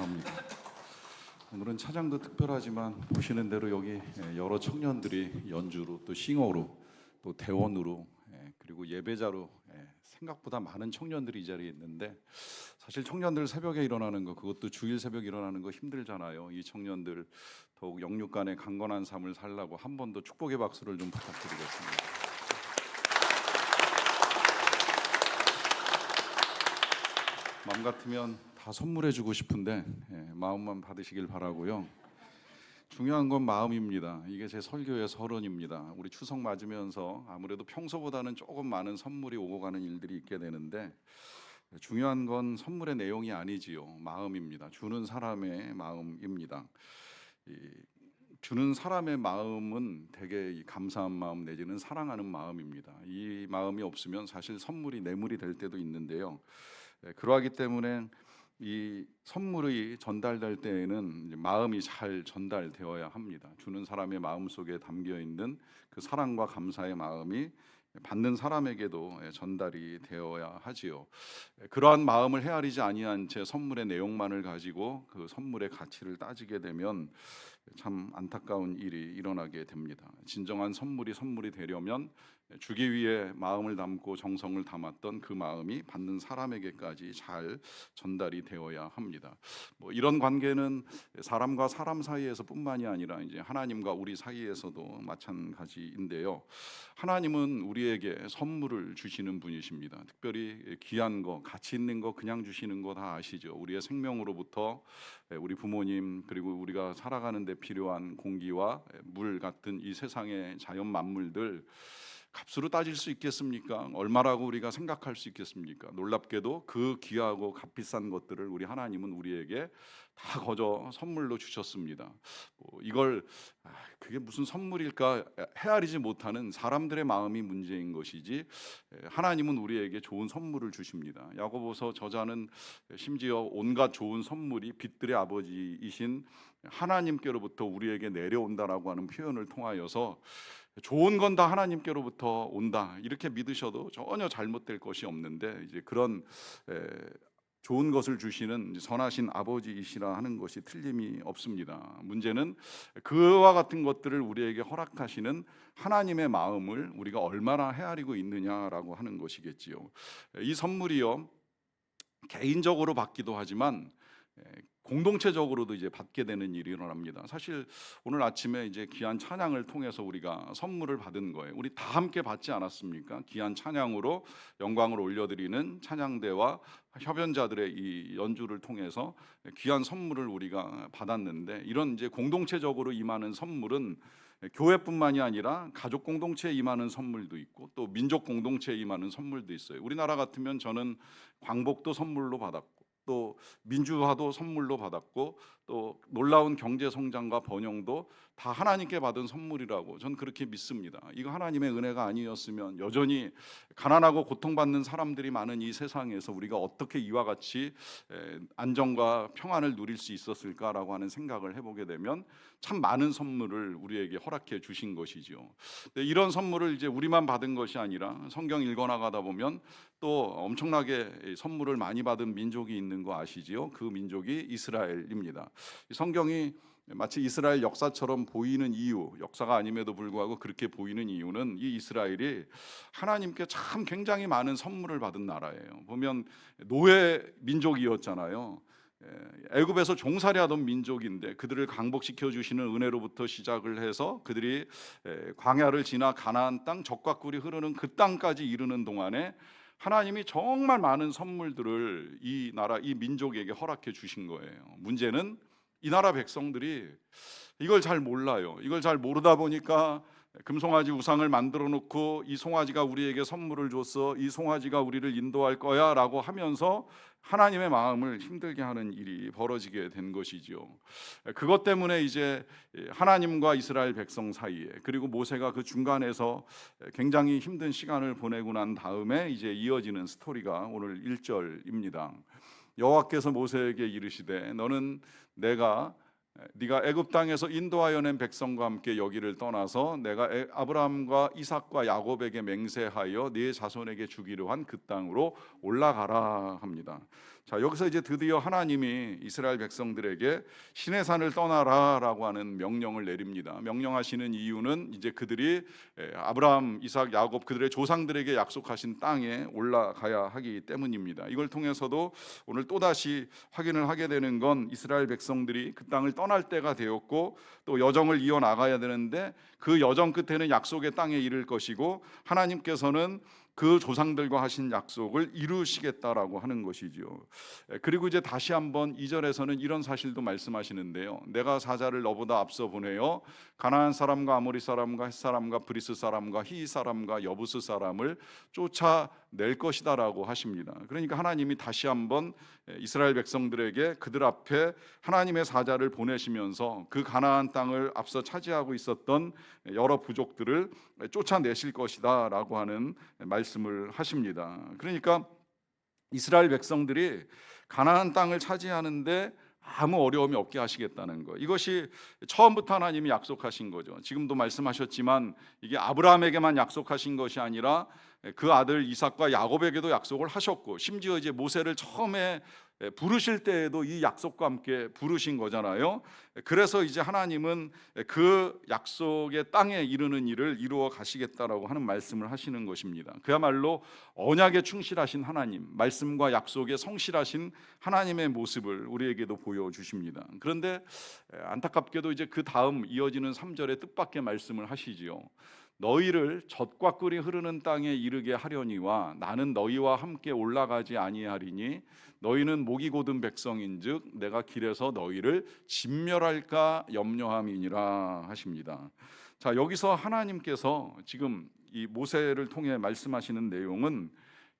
감사합니다. 오늘은 차장도 특별하지만 보시는 대로 여기 예, 여러 청년들이 연주로 또 싱어로 또 대원으로 예, 그리고 예배자로 예, 생각보다 많은 청년들이 이 자리에 있는데 사실 청년들 새벽에 일어나는 거 그것도 주일 새벽 일어나는 거 힘들잖아요. 이 청년들 더욱 영육간의 강건한 삶을 살라고 한 번 더 축복의 박수를 좀 부탁드리겠습니다. 마음 같으면 다 선물해 주고 싶은데 예, 마음만 받으시길 바라고요. 중요한 건 마음입니다. 이게 제 설교의 서론입니다. 우리 추석 맞으면서 아무래도 평소보다는 조금 많은 선물이 오고 가는 일들이 있게 되는데 중요한 건 선물의 내용이 아니지요. 마음입니다. 주는 사람의 마음입니다. 이 주는 사람의 마음은 되게 이 감사한 마음 내지는 사랑하는 마음입니다. 이 마음이 없으면 사실 선물이 뇌물이 될 때도 있는데요. 예, 그러하기 때문에 이 선물이 전달될 때에는 마음이 잘 전달되어야 합니다. 주는 사람의 마음 속에 담겨 있는 그 사랑과 감사의 마음이 받는 사람에게도 예, 전달이 되어야 하지요. 예, 그러한 마음을 헤아리지 아니한 채 선물의 내용만을 가지고 그 선물의 가치를 따지게 되면 참 안타까운 일이 일어나게 됩니다. 진정한 선물이 선물이 되려면 주기 위해 마음을 담고 정성을 담았던 그 마음이 받는 사람에게까지 잘 전달이 되어야 합니다. 뭐 이런 관계는 사람과 사람 사이에서뿐만이 아니라 이제 하나님과 우리 사이에서도 마찬가지인데요. 하나님은 우리에게 선물을 주시는 분이십니다. 특별히 귀한 거, 가치 있는 거 그냥 주시는 거 다 아시죠? 우리의 생명으로부터 우리 부모님 그리고 우리가 살아가는 데 필요한 공기와 물 같은 이 세상의 자연 만물들 값으로 따질 수 있겠습니까? 얼마라고 우리가 생각할 수 있겠습니까? 놀랍게도 그 귀하고 값비싼 것들을 우리 하나님은 우리에게 다 거저 선물로 주셨습니다. 뭐 이걸 아, 그게 무슨 선물일까 헤아리지 못하는 사람들의 마음이 문제인 것이지 에, 하나님은 우리에게 좋은 선물을 주십니다. 야고보서 저자는 심지어 온갖 좋은 선물이 빛들의 아버지이신 하나님께로부터 우리에게 내려온다라고 하는 표현을 통하여서 좋은 건 다 하나님께로부터 온다 이렇게 믿으셔도 전혀 잘못될 것이 없는데 이제 그런 에, 좋은 것을 주시는 선하신 아버지이시라 하는 것이 틀림이 없습니다. 문제는 그와 같은 것들을 우리에게 허락하시는 하나님의 마음을 우리가 얼마나 헤아리고 있느냐라고 하는 것이겠지요. 이 선물이요 개인적으로 받기도 하지만 공동체적으로도 이제 받게 되는 일이 일어납니다. 사실 오늘 아침에 이제 귀한 찬양을 통해서 우리가 선물을 받은 거예요. 우리 다 함께 받지 않았습니까? 귀한 찬양으로 영광을 올려드리는 찬양대와 협연자들의 이 연주를 통해서 귀한 선물을 우리가 받았는데 이런 이제 공동체적으로 임하는 선물은 교회뿐만이 아니라 가족 공동체에 임하는 선물도 있고 또 민족 공동체에 임하는 선물도 있어요. 우리나라 같으면 저는 광복도 선물로 받았고 또 민주화도 선물로 받았고 또 놀라운 경제 성장과 번영도 다 하나님께 받은 선물이라고 전 그렇게 믿습니다. 이거 하나님의 은혜가 아니었으면 여전히 가난하고 고통받는 사람들이 많은 이 세상에서 우리가 어떻게 이와 같이 안정과 평안을 누릴 수 있었을까라고 하는 생각을 해보게 되면 참 많은 선물을 우리에게 허락해 주신 것이지요. 이런 선물을 이제 우리만 받은 것이 아니라 성경 읽어 나가다 보면 또 엄청나게 선물을 많이 받은 민족이 있는 거 아시지요? 그 민족이 이스라엘입니다. 성경이 마치 이스라엘 역사처럼 보이는 이유, 역사가 아님에도 불구하고 그렇게 보이는 이유는 이 이스라엘이 하나님께 참 굉장히 많은 선물을 받은 나라예요. 보면 노예 민족이었잖아요. 애굽에서 종살이 하던 민족인데 그들을 강복시켜 주시는 은혜로부터 시작을 해서 그들이 광야를 지나 가나안 땅 적과 꿀이 흐르는 그 땅까지 이르는 동안에 하나님이 정말 많은 선물들을 이 나라 이 민족에게 허락해 주신 거예요. 문제는 이 나라 백성들이 이걸 잘 몰라요. 이걸 잘 모르다 보니까 금송아지 우상을 만들어 놓고 이 송아지가 우리에게 선물을 줬어. 이 송아지가 우리를 인도할 거야라고 하면서 하나님의 마음을 힘들게 하는 일이 벌어지게 된 것이지요. 그것 때문에 이제 하나님과 이스라엘 백성 사이에 그리고 모세가 그 중간에서 굉장히 힘든 시간을 보내고 난 다음에 이제 이어지는 스토리가 오늘 1절입니다. 여호와께서 모세에게 이르시되 너는 내가 네가 애굽 땅에서 인도하여 낸 백성과 함께 여기를 떠나서 내가 아브라함과 이삭과 야곱에게 맹세하여 네 자손에게 주기로 한 그 땅으로 올라가라 합니다. 자, 여기서 이제 드디어 하나님이 이스라엘 백성들에게 신의 산을 떠나라라고 하는 명령을 내립니다. 명령하시는 이유는 이제 그들이 에, 아브라함, 이삭, 야곱 그들의 조상들에게 약속하신 땅에 올라가야 하기 때문입니다. 이걸 통해서도 오늘 또다시 확인을 하게 되는 건 이스라엘 백성들이 그 땅을 떠날 때가 되었고 또 여정을 이어 나가야 되는데 그 여정 끝에는 약속의 땅에 이를 것이고 하나님께서는 그 조상들과 하신 약속을 이루시겠다라고 하는 것이지요. 에, 그리고 이제 다시 한번 이절에서는 이런 사실도 말씀하시는데요. 내가 사자를 너보다 앞서 보내어 가나안 사람과 아모리 사람과 헷 사람과 브리스 사람과 히 사람과 여부스 사람을 쫓아낼 것이다라고 하십니다. 그러니까 하나님이 다시 한번 이스라엘 백성들에게 그들 앞에 하나님의 사자를 보내시면서 그 가나안 땅을 앞서 차지하고 있었던 여러 부족들을 쫓아내실 것이다라고 하는 말씀 을 하십니다. 그러니까 이스라엘 백성들이 가나안 땅을 차지하는데 아무 어려움이 없게 하시겠다는 거. 이것이 처음부터 하나님이 약속하신 거죠. 지금도 말씀하셨지만 이게 아브라함에게만 약속하신 것이 아니라 그 아들 이삭과 야곱에게도 약속을 하셨고 심지어 이제 모세를 처음에 부르실 때에도 이 약속과 함께 부르신 거잖아요. 그래서 이제 하나님은 그 약속의 땅에 이르는 일을 이루어 가시겠다라고 하는 말씀을 하시는 것입니다. 그야말로 언약에 충실하신 하나님, 말씀과 약속에 성실하신 하나님의 모습을 우리에게도 보여 주십니다. 그런데 안타깝게도 이제 그 다음 이어지는 3절에 뜻밖의 말씀을 하시지요. 너희를 젖과 꿀이 흐르는 땅에 이르게 하려니와 나는 너희와 함께 올라가지 아니하리니 너희는 목이 고든 백성인즉 내가 길에서 너희를 진멸할까 염려함이니라 하십니다. 자 여기서 하나님께서 지금 이 모세를 통해 말씀하시는 내용은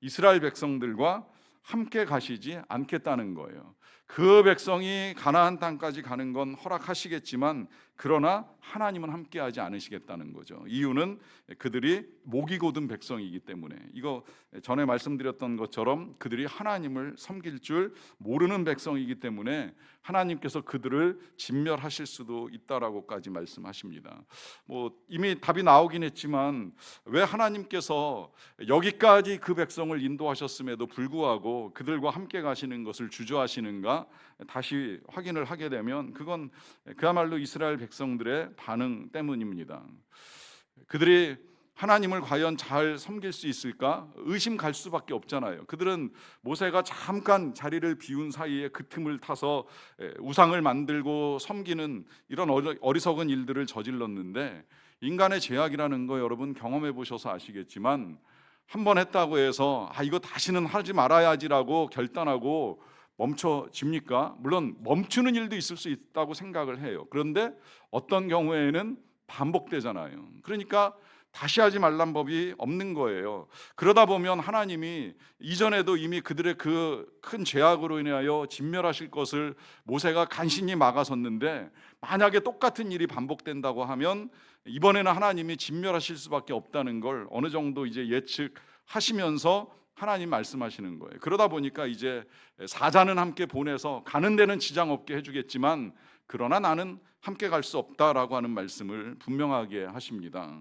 이스라엘 백성들과 함께 가시지 않겠다는 거예요. 그 백성이 가나안 땅까지 가는 건 허락하시겠지만 그러나 하나님은 함께 하지 않으시겠다는 거죠. 이유는 그들이 목이 고든 백성이기 때문에 이거 전에 말씀드렸던 것처럼 그들이 하나님을 섬길 줄 모르는 백성이기 때문에 하나님께서 그들을 진멸하실 수도 있다라고까지 말씀하십니다. 뭐 이미 답이 나오긴 했지만 왜 하나님께서 여기까지 그 백성을 인도하셨음에도 불구하 고 그들과 함께 가시는 것을 주저하시는가 다시 확인을 하게 되면 그건 그야말로 이스라엘 백성들의 반응 때문입니다. 그들이 하나님을 과연 잘 섬길 수 있을까 의심 갈 수밖에 없잖아요. 그들은 모세가 잠깐 자리를 비운 사이에 그 틈을 타서 우상을 만들고 섬기는 이런 어리석은 일들을 저질렀는데 인간의 죄악이라는 거 여러분 경험해 보셔서 아시겠지만 한 번 했다고 해서 아 이거 다시는 하지 말아야지라고 결단하고 멈춰집니까? 물론 멈추는 일도 있을 수 있다고 생각을 해요. 그런데 어떤 경우에는 반복되잖아요. 그러니까 다시 하지 말란 법이 없는 거예요. 그러다 보면 하나님이 이전에도 이미 그들의 그 큰 죄악으로 인하여 진멸하실 것을 모세가 간신히 막아섰는데 만약에 똑같은 일이 반복된다고 하면 이번에는 하나님이 진멸하실 수밖에 없다는 걸 어느 정도 이제 예측하시면서 하나님 말씀하시는 거예요. 그러다 보니까 이제 사자는 함께 보내서 가는 데는 지장 없게 해주겠지만 그러나 나는 함께 갈 수 없다라고 하는 말씀을 분명하게 하십니다.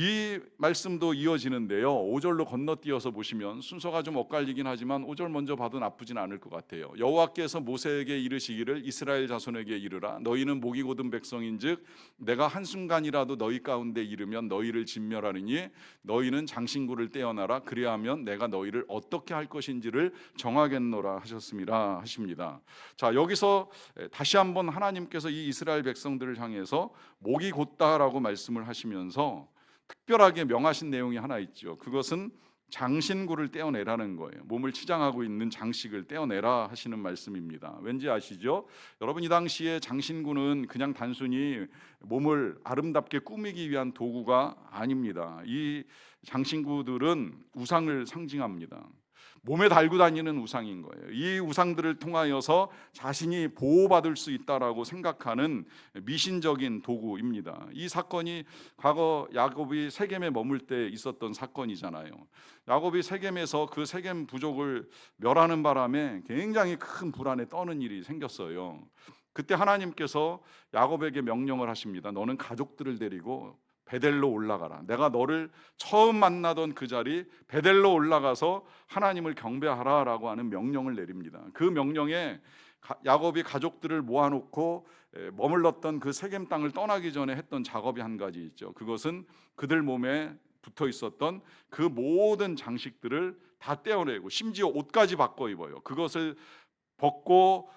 이 말씀도 이어지는데요. 5절로 건너뛰어서 보시면 순서가 좀 엇갈리긴 하지만 5절 먼저 봐도 나쁘진 않을 것 같아요. 여호와께서 모세에게 이르시기를 이스라엘 자손에게 이르라 너희는 목이 고든 백성인즉 내가 한 순간이라도 너희 가운데 이르면 너희를 진멸하느니 너희는 장신구를 떼어놔라 그리하면 내가 너희를 어떻게 할 것인지를 정하겠노라 하셨습니다 하십니다. 자, 여기서 다시 한번 하나님께서 이 이스라엘 백성들을 향해서 목이 곧다라고 말씀을 하시면서 특별하게 명하신 내용이 하나 있죠. 그것은 장신구를 떼어내라는 거예요. 몸을 치장하고 있는 장식을 떼어내라 하시는 말씀입니다. 왠지 아시죠? 여러분 이 당시에 장신구는 그냥 단순히 몸을 아름답게 꾸미기 위한 도구가 아닙니다. 이 장신구들은 우상을 상징합니다. 몸에 달고 다니는 우상인 거예요. 이 우상들을 통하여서 자신이 보호받을 수 있다라고 생각하는 미신적인 도구입니다. 이 사건이 과거 야곱이 세겜에 머물 때 있었던 사건이잖아요. 야곱이 세겜에서 그 세겜 부족을 멸하는 바람에 굉장히 큰 불안에 떠는 일이 생겼어요. 그때 하나님께서 야곱에게 명령을 하십니다. 너는 가족들을 데리고 베델로 올라가라. 내가 너를 처음 만나던 그 자리 베델로 올라가서 하나님을 경배하라라고 하는 명령을 내립니다. 그 명령에 가- 야곱이 가족들을 모아놓고 에, 머물렀던 그 세겜 땅을 떠나기 전에 했던 작업이 한 가지 있죠. 그것은 그들 몸에 붙어 있었던 그 모든 장식들을 다 떼어내고 심지어 옷까지 바꿔 입어요. 그것을 벗고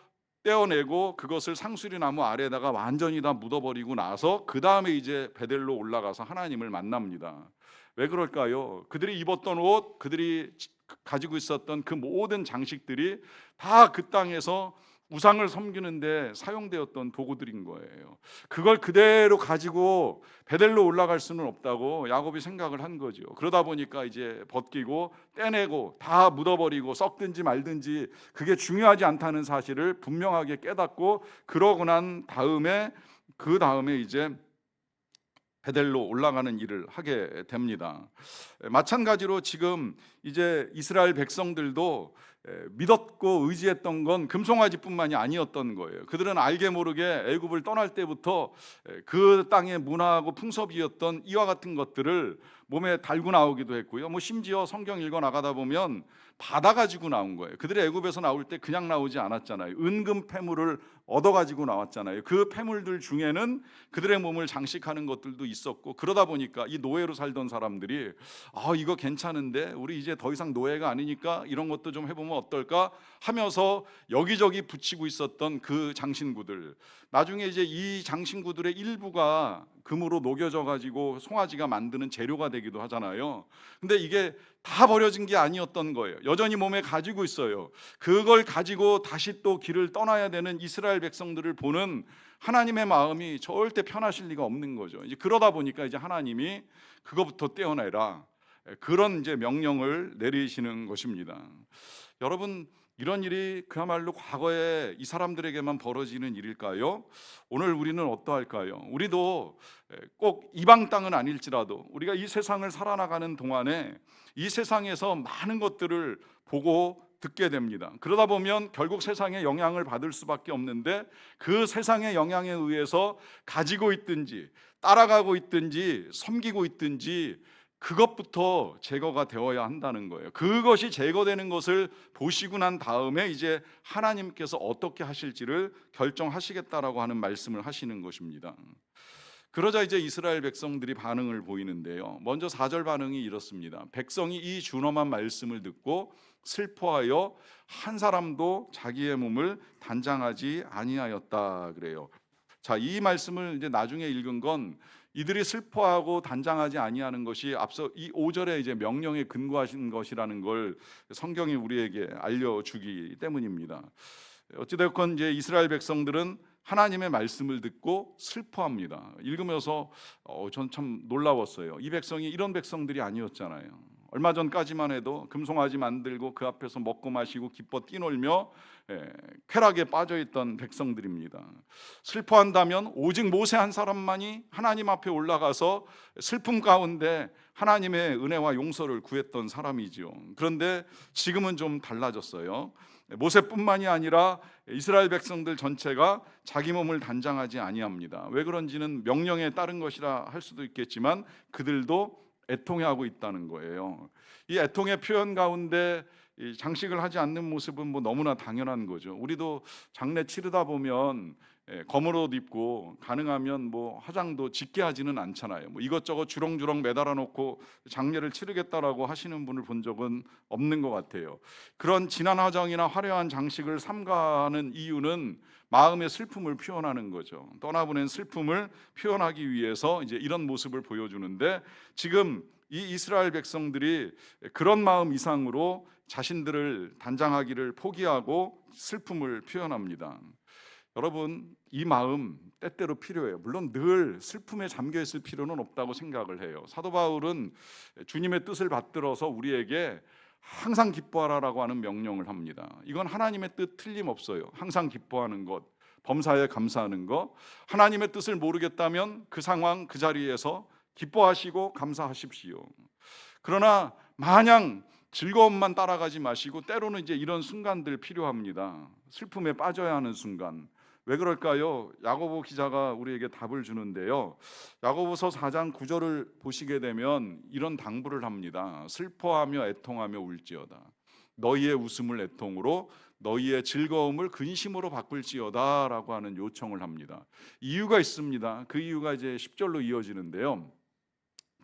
떼어내고 그것을 상수리 나무 아래에다가 완전히 다 묻어버리고 나서 그 다음에 이제 베델로 올라가서 하나님을 만납니다. 왜 그럴까요? 그들이 입었던 옷, 그들이 지- 가지고 있었던 그 모든 장식들이 다 그 땅에서 우상을 섬기는데 사용되었던 도구들인 거예요. 그걸 그대로 가지고 베델로 올라갈 수는 없다고 야곱이 생각을 한 거죠. 그러다 보니까 이제 벗기고 떼내고 다 묻어버리고 썩든지 말든지 그게 중요하지 않다는 사실을 분명하게 깨닫고 그러고 난 다음에 그 다음에 이제 베델로 올라가는 일을 하게 됩니다. 마찬가지로 지금 이제 이스라엘 백성들도 에, 믿었고 의지했던 건 금송아지뿐만이 아니었던 거예요. 그들은 알게 모르게 애굽을 떠날 때부터 에, 그 땅의 문화하고 풍습이었던 이와 같은 것들을 몸에 달고 나오기도 했고요. 뭐 심지어 성경 읽어 나가다 보면 받아 가지고 나온 거예요. 그들이 애굽에서 나올 때 그냥 나오지 않았잖아요. 은금 패물을 얻어 가지고 나왔잖아요. 그 패물들 중에는 그들의 몸을 장식하는 것들도 있었고 그러다 보니까 이 노예로 살던 사람들이 아 이거 괜찮은데 우리 이제 더 이상 노예가 아니니까 이런 것도 좀 해보면 어떨까 하면서 여기저기 붙이고 있었던 그 장신구들 나중에 이제 이 장신구들의 일부가 금으로 녹여져 가지고 송아지가 만드는 재료가 되기도 하잖아요. 근데 이게 다 버려진 게 아니었던 거예요. 여전히 몸에 가지고 있어요. 그걸 가지고 다시 또 길을 떠나야 되는 이스라엘 백성들을 보는 하나님의 마음이 절대 편하실 리가 없는 거죠. 이제 그러다 보니까 이제 하나님이 그거부터 떼어내라. 그런 이제 명령을 내리시는 것입니다. 여러분 이런 일이 그야말로 과거에 이 사람들에게만 벌어지는 일일까요? 오늘 우리는 어떠할까요? 우리도 꼭 이방 땅은 아닐지라도 우리가 이 세상을 살아나가는 동안에 이 세상에서 많은 것들을 보고 듣게 됩니다. 그러다 보면 결국 세상의 영향을 받을 수밖에 없는데 그 세상의 영향에 의해서 가지고 있든지 따라가고 있든지 섬기고 있든지 그것부터 제거가 되어야 한다는 거예요. 그것이 제거되는 것을 보시고 난 다음에 이제 하나님께서 어떻게 하실지를 결정하시겠다라고 하는 말씀을 하시는 것입니다. 그러자 이제 이스라엘 백성들이 반응을 보이는데요. 먼저 4절 반응이 이렇습니다. 백성이 이 준엄한 말씀을 듣고 슬퍼하여 한 사람도 자기의 몸을 단장하지 아니하였다 그래요. 자, 이 말씀을 이제 나중에 읽은 건 이들이 슬퍼하고 단장하지 아니하는 것이 앞서 이 5절에 이제 명령에 근거하신 것이라는 걸 성경이 우리에게 알려주기 때문입니다. 어찌됐건 이제 이스라엘 백성들은 하나님의 말씀을 듣고 슬퍼합니다. 읽으면서 어, 전 참 놀라웠어요. 이 백성이 이런 백성들이 아니었잖아요. 얼마 전까지만 해도 금송아지 만들고 그 앞에서 먹고 마시고 기뻐 뛰놀며 예, 쾌락에 빠져 있던 백성들입니다. 슬퍼한다면 오직 모세 한 사람만이 하나님 앞에 올라가서 슬픔 가운데 하나님의 은혜와 용서를 구했던 사람이지요. 그런데 지금은 좀 달라졌어요. 모세뿐만이 아니라 이스라엘 백성들 전체가 자기 몸을 단장하지 아니합니다. 왜 그런지는 명령에 따른 것이라 할 수도 있겠지만 그들도 애통해하고 있다는 거예요. 이 애통의 표현 가운데 이 장식을 하지 않는 모습은 뭐 너무나 당연한 거죠. 우리도 장례 치르다 보면 예, 검은 옷 입고 가능하면 뭐 화장도 짙게 하지는 않잖아요. 뭐 이것저것 주렁주렁 매달아 놓고 장례를 치르겠다라고 하시는 분을 본 적은 없는 것 같아요. 그런 진한 화장이나 화려한 장식을 삼가하는 이유는 마음의 슬픔을 표현하는 거죠. 떠나보낸 슬픔을 표현하기 위해서 이제 이런 모습을 보여주는데 지금 이 이스라엘 백성들이 그런 마음 이상으로 자신들을 단장하기를 포기하고 슬픔을 표현합니다. 여러분 이 마음 때때로 필요해요. 물론 늘 슬픔에 잠겨 있을 필요는 없다고 생각을 해요. 사도 바울은 주님의 뜻을 받들어서 우리에게 항상 기뻐하라라고 하는 명령을 합니다. 이건 하나님의 뜻 틀림없어요. 항상 기뻐하는 것, 범사에 감사하는 것. 하나님의 뜻을 모르겠다면 그 상황 그 자리에서 기뻐하시고 감사하십시오. 그러나 마냥 즐거움만 따라가지 마시고 때로는 이제 이런 순간들 필요합니다. 슬픔에 빠져야 하는 순간, 왜 그럴까요? 야고보 기자가 우리에게 답을 주는데요. 야고보서 4장 9절을 보시게 되면 이런 당부를 합니다. 슬퍼하며 애통하며 울지어다. 너희의 웃음을 애통으로 너희의 즐거움을 근심으로 바꿀지어다라고 하는 요청을 합니다. 이유가 있습니다. 그 이유가 이제 10절로 이어지는데요.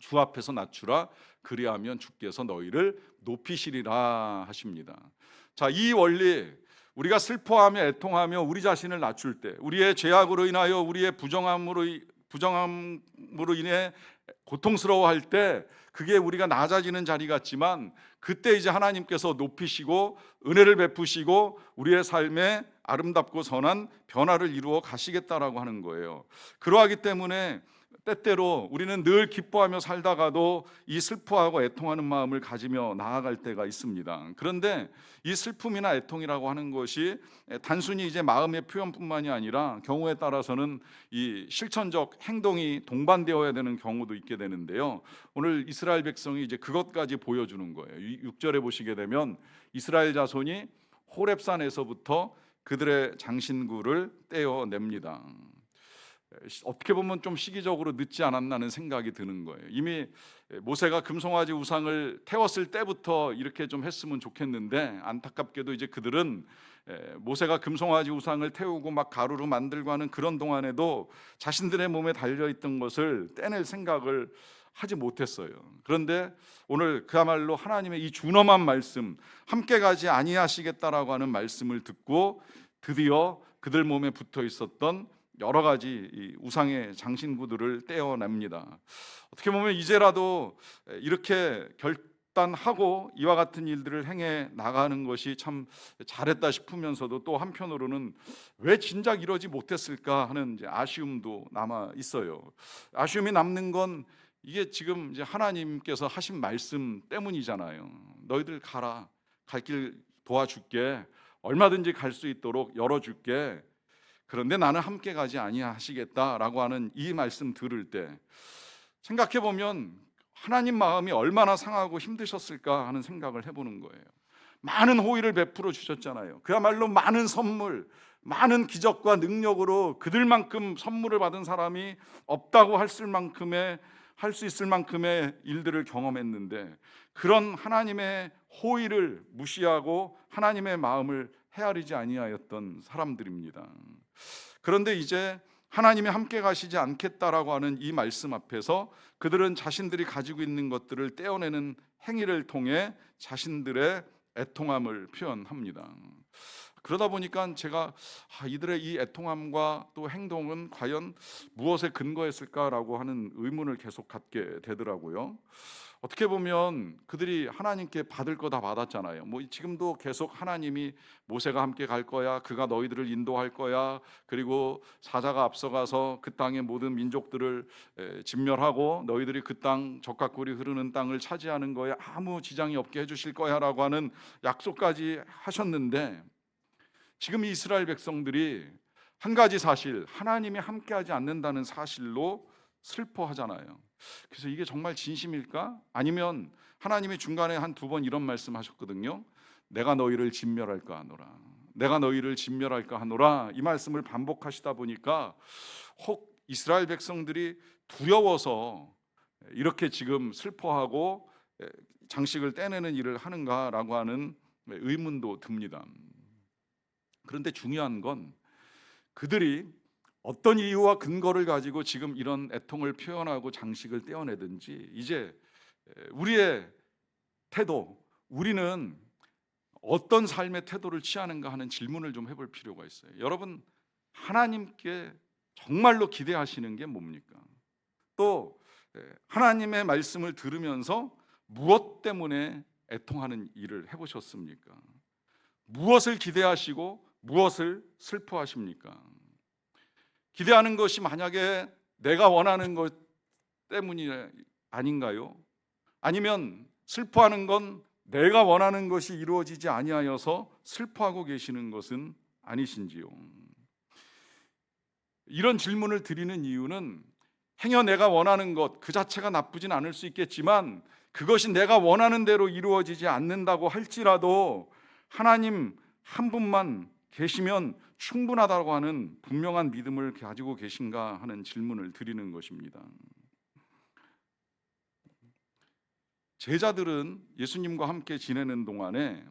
주 앞에서 낮추라 그리하면 주께서 너희를 높이시리라 하십니다. 자, 이 원리 우리가 슬퍼하며 애통하며 우리 자신을 낮출 때 우리의 죄악으로 인하여 우리의 부정함으로 부정함으로 인해 고통스러워할 때 그게 우리가 낮아지는 자리 같지만 그때 이제 하나님께서 높이시고 은혜를 베푸시고 우리의 삶에 아름답고 선한 변화를 이루어 가시겠다라고 하는 거예요. 그러하기 때문에 때때로 우리는 늘 기뻐하며 살다가도 이 슬퍼하고 애통하는 마음을 가지며 나아갈 때가 있습니다. 그런데 이 슬픔이나 애통이라고 하는 것이 단순히 이제 마음의 표현뿐만이 아니라 경우에 따라서는 이 실천적 행동이 동반되어야 되는 경우도 있게 되는데요. 오늘 이스라엘 백성이 이제 그것까지 보여주는 거예요. 6절에 보시게 되면 이스라엘 자손이 호렙산에서부터 그들의 장신구를 떼어냅니다. 어떻게 보면 좀 시기적으로 늦지 않았나는 생각이 드는 거예요. 이미 모세가 금송아지 우상을 태웠을 때부터 이렇게 좀 했으면 좋겠는데 안타깝게도 이제 그들은 모세가 금송아지 우상을 태우고 막 가루로 만들고 하는 그런 동안에도 자신들의 몸에 달려 있던 것을 떼낼 생각을 하지 못했어요. 그런데 오늘 그야말로 하나님의 이 준엄한 말씀 함께 가지 아니하시겠다라고 하는 말씀을 듣고 드디어 그들 몸에 붙어 있었던 여러 가지 우상의 장신구들을 떼어냅니다. 어떻게 보면 이제라도 이렇게 결단하고 이와 같은 일들을 행해 나가는 것이 참 잘했다 싶으면서도 또 한편으로는 왜 진작 이러지 못했을까 하는 아쉬움도 남아 있어요. 아쉬움이 남는 건 이게 지금 이제 하나님께서 하신 말씀 때문이잖아요. 너희들 가라. 갈 길 도와줄게. 얼마든지 갈 수 있도록 열어줄게. 그런데 나는 함께 가지 아니하시겠다라고 하는 이 말씀 들을 때 생각해 보면 하나님 마음이 얼마나 상하고 힘드셨을까 하는 생각을 해보는 거예요. 많은 호의를 베풀어 주셨잖아요. 그야말로 많은 선물, 많은 기적과 능력으로 그들만큼 선물을 받은 사람이 없다고 할 만큼의 할 수 있을 만큼의 일들을 경험했는데 그런 하나님의 호의를 무시하고 하나님의 마음을 헤아리지 아니하였던 사람들입니다. 그런데 이제 하나님이 함께 가시지 않겠다라고 하는 이 말씀 앞에서 그들은 자신들이 가지고 있는 것들을 떼어내는 행위를 통해 자신들의 애통함을 표현합니다. 그러다 보니까 제가 아, 이들의 이 애통함과 또 행동은 과연 무엇에 근거했을까라고 하는 의문을 계속 갖게 되더라고요. 어떻게 보면 그들이 하나님께 받을 거 다 받았잖아요. 뭐 지금도 계속 하나님이 모세가 함께 갈 거야. 그가 너희들을 인도할 거야. 그리고 사자가 앞서가서 그 땅의 모든 민족들을 진멸하고 너희들이 그 땅 적각골이 흐르는 땅을 차지하는 거에 아무 지장이 없게 해 주실 거야라고 하는 약속까지 하셨는데 지금 이스라엘 백성들이 한 가지 사실 하나님이 함께하지 않는다는 사실로 슬퍼하잖아요. 그래서 이게 정말 진심일까? 아니면 하나님이 중간에 한 두 번 이런 말씀하셨거든요. 내가 너희를 진멸할까 하노라. 내가 너희를 진멸할까 하노라. 이 말씀을 반복하시다 보니까 혹 이스라엘 백성들이 두려워서 이렇게 지금 슬퍼하고 장식을 떼내는 일을 하는가라고 하는 의문도 듭니다. 그런데 중요한 건 그들이 어떤 이유와 근거를 가지고 지금 이런 애통을 표현하고 장식을 떼어내든지 이제 우리의 태도, 우리는 어떤 삶의 태도를 취하는가 하는 질문을 좀 해볼 필요가 있어요. 여러분 하나님께 정말로 기대하시는 게 뭡니까? 또 하나님의 말씀을 들으면서 무엇 때문에 애통하는 일을 해보셨습니까? 무엇을 기대하시고 무엇을 슬퍼하십니까? 기대하는 것이 만약에 내가 원하는 것 때문이 아닌가요? 아니면 슬퍼하는 건 내가 원하는 것이 이루어지지 아니하여서 슬퍼하고 계시는 것은 아니신지요? 이런 질문을 드리는 이유는 행여 내가 원하는 것 그 자체가 나쁘진 않을 수 있겠지만 그것이 내가 원하는 대로 이루어지지 않는다고 할지라도 하나님 한 분만 계시면 충분하다고 하는 분명한 믿음을 가지고 계신가 하는 질문을 드리는 것입니다. 제자들은 예수님과 함께 지내는 동안에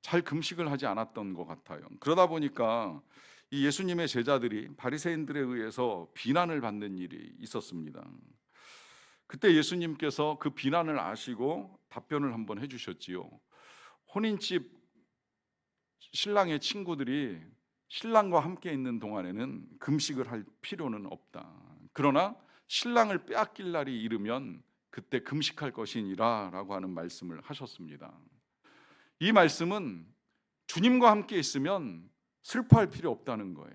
잘 금식을 하지 않았던 것 같아요. 그러다 보니까 이 예수님의 제자들이 바리새인들에 의해서 비난을 받는 일이 있었습니다. 그때 예수님께서 그 비난을 아시고 답변을 한번 해주셨지요. 혼인집 신랑의 친구들이 신랑과 함께 있는 동안에는 금식을 할 필요는 없다. 그러나 신랑을 빼앗길 날이 이르면 그때 금식할 것이니라라고 하는 말씀을 하셨습니다. 이 말씀은 주님과 함께 있으면 슬퍼할 필요 없다는 거예요.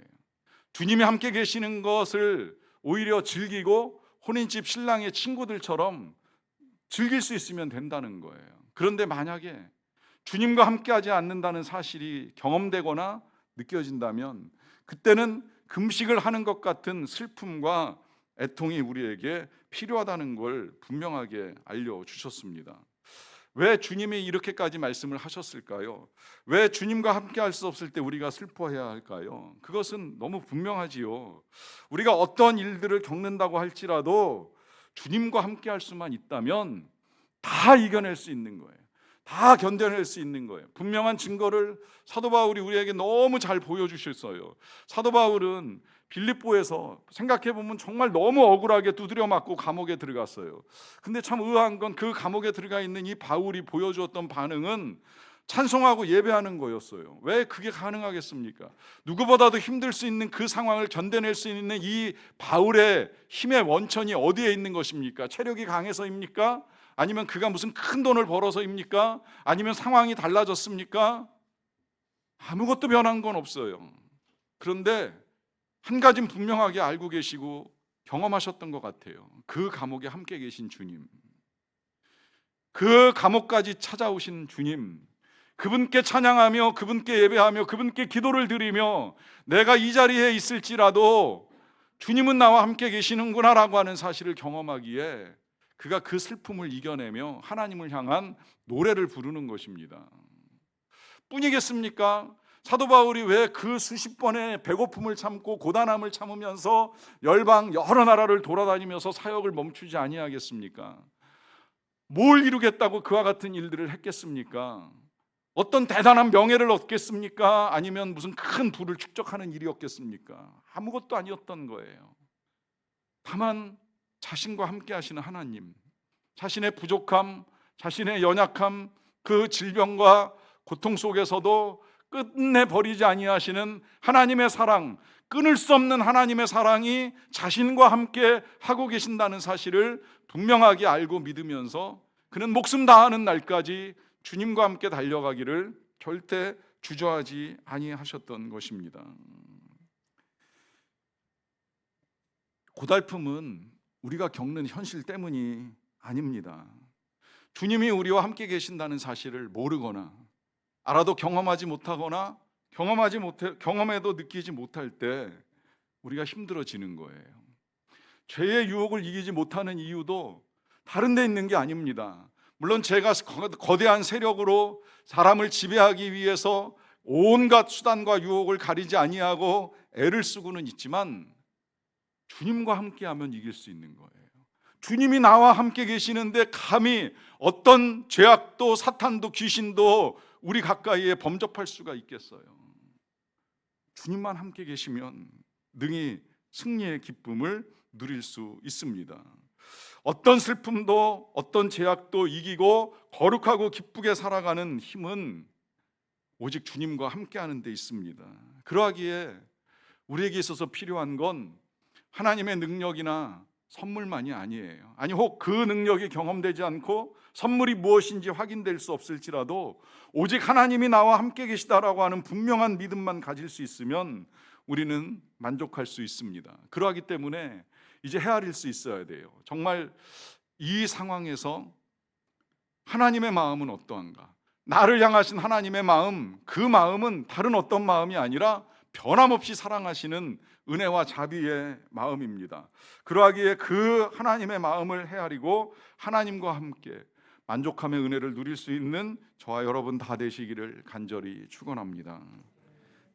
주님이 함께 계시는 것을 오히려 즐기고 혼인집 신랑의 친구들처럼 즐길 수 있으면 된다는 거예요. 그런데 만약에 주님과 함께하지 않는다는 사실이 경험되거나 느껴진다면 그때는 금식을 하는 것 같은 슬픔과 애통이 우리에게 필요하다는 걸 분명하게 알려 주셨습니다. 왜 주님이 이렇게까지 말씀을 하셨을까요? 왜 주님과 함께 할 수 없을 때 우리가 슬퍼해야 할까요? 그것은 너무 분명하지요. 우리가 어떤 일들을 겪는다고 할지라도 주님과 함께 할 수만 있다면 다 이겨낼 수 있는 거예요. 다 견뎌낼 수 있는 거예요. 분명한 증거를 사도 바울이 우리에게 너무 잘 보여주셨어요. 사도 바울은 빌립보에서 생각해 보면 정말 너무 억울하게 두드려 맞고 감옥에 들어갔어요. 근데 참 의아한 건 그 감옥에 들어가 있는 이 바울이 보여주었던 반응은 찬송하고 예배하는 거였어요. 왜 그게 가능하겠습니까? 누구보다도 힘들 수 있는 그 상황을 견뎌낼 수 있는 이 바울의 힘의 원천이 어디에 있는 것입니까? 체력이 강해서입니까? 아니면 그가 무슨 큰 돈을 벌어서입니까? 아니면 상황이 달라졌습니까? 아무것도 변한 건 없어요. 그런데 한 가지는 분명하게 알고 계시고 경험하셨던 것 같아요. 그 감옥에 함께 계신 주님. 그 감옥까지 찾아오신 주님. 그분께 찬양하며 그분께 예배하며 그분께 기도를 드리며 내가 이 자리에 있을지라도 주님은 나와 함께 계시는구나라고 하는 사실을 경험하기에 그가 그 슬픔을 이겨내며 하나님을 향한 노래를 부르는 것입니다. 뿐이겠습니까? 사도 바울이 왜 그 수십 번의 배고픔을 참고 고단함을 참으면서 열방 여러 나라를 돌아다니면서 사역을 멈추지 아니하겠습니까? 뭘 이루겠다고 그와 같은 일들을 했겠습니까? 어떤 대단한 명예를 얻겠습니까? 아니면 무슨 큰 부를 축적하는 일이었겠습니까? 아무것도 아니었던 거예요. 다만 자신과 함께 하시는 하나님, 자신의 부족함, 자신의 연약함, 그 질병과 고통 속에서도 끝내 버리지 아니하시는 하나님의 사랑, 끊을 수 없는 하나님의 사랑이 자신과 함께 하고 계신다는 사실을 분명하게 알고 믿으면서 그는 목숨 다하는 날까지 주님과 함께 달려가기를 절대 주저하지 아니하셨던 것입니다. 고달픔은 우리가 겪는 현실 때문이 아닙니다. 주님이 우리와 함께 계신다는 사실을 모르거나 알아도 경험하지 못하거나 경험하지 못해 경험해도 느끼지 못할 때 우리가 힘들어지는 거예요. 죄의 유혹을 이기지 못하는 이유도 다른 데 있는 게 아닙니다. 물론 제가 거대한 세력으로 사람을 지배하기 위해서 온갖 수단과 유혹을 가리지 아니하고 애를 쓰고는 있지만 주님과 함께하면 이길 수 있는 거예요. 주님이 나와 함께 계시는데 감히 어떤 죄악도 사탄도 귀신도 우리 가까이에 범접할 수가 있겠어요. 주님만 함께 계시면 능히 승리의 기쁨을 누릴 수 있습니다. 어떤 슬픔도 어떤 제약도 이기고 거룩하고 기쁘게 살아가는 힘은 오직 주님과 함께하는 데 있습니다. 그러하기에 우리에게 있어서 필요한 건 하나님의 능력이나 선물만이 아니에요. 아니 혹 그 능력이 경험되지 않고 선물이 무엇인지 확인될 수 없을지라도 오직 하나님이 나와 함께 계시다라고 하는 분명한 믿음만 가질 수 있으면 우리는 만족할 수 있습니다. 그러하기 때문에 이제 헤아릴 수 있어야 돼요. 정말 이 상황에서 하나님의 마음은 어떠한가? 나를 향하신 하나님의 마음, 그 마음은 다른 어떤 마음이 아니라 변함없이 사랑하시는 은혜와 자비의 마음입니다. 그러하기에 그 하나님의 마음을 헤아리고 하나님과 함께 만족함의 은혜를 누릴 수 있는 저와 여러분 다 되시기를 간절히 축원합니다.